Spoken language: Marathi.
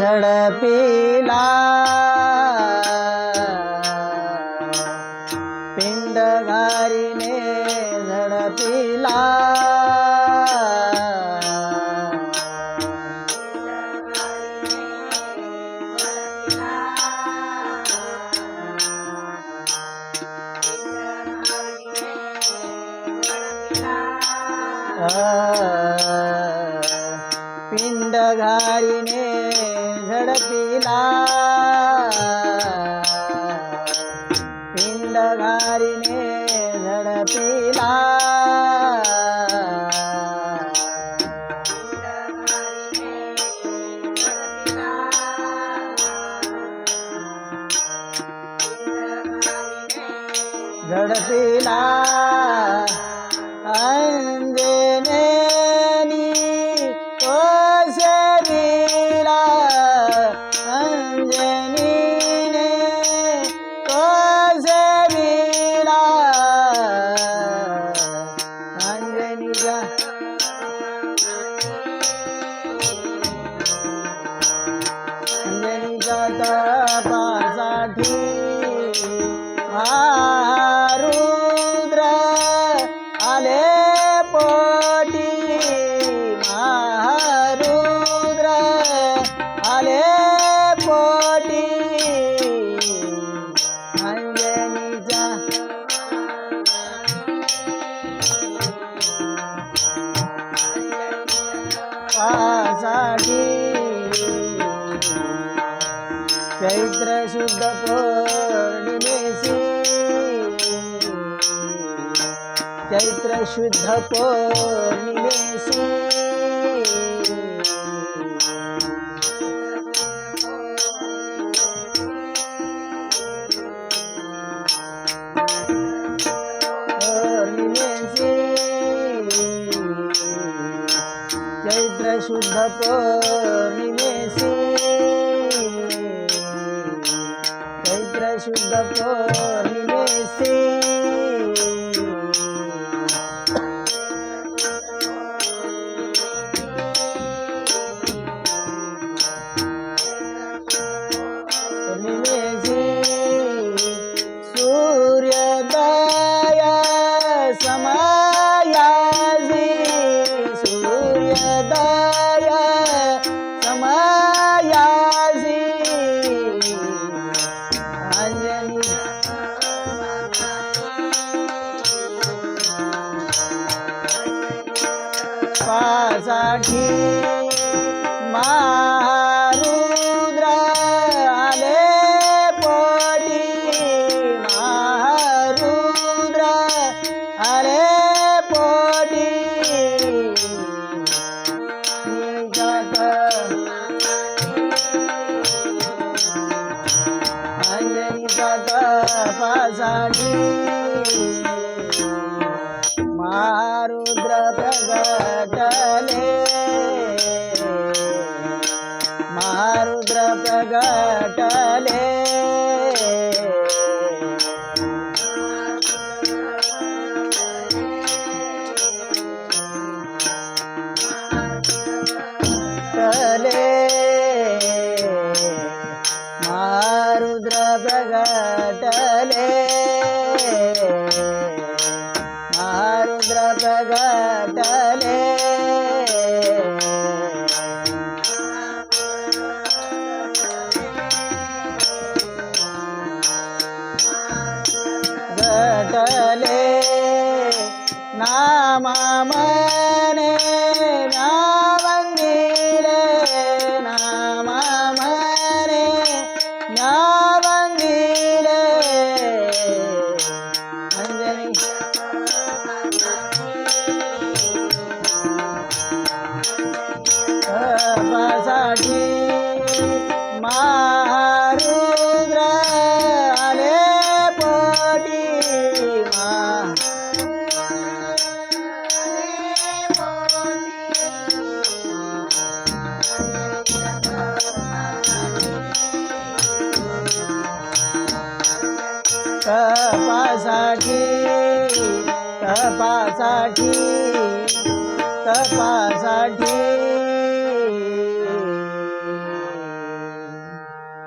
झडपिला. पिंड घारीने झडपिला. पिंड घारीने झडपिला. पिंड घारीने झडपिला. झडपिला. अंजनीचा तपासाठी महारुद्र आले पोटी महारुद्र आले पोटी अंजनीचा पासाठी चैत्र शुद्ध पौर्णिमेसी चैत्र शुद्ध पौर्णिमेसी चैत्र शुद्ध पौर्णिमे। चैत्र शुद्ध पासाठी महारुद्र आले पोटी महारुद्र आले पोटी निघत अंजनीचा तपासाठी मारुद्र प्रगटले കടലേ ಮಾರುದ್ರ ಪ್ರಗ तपासाठी तपासाठी.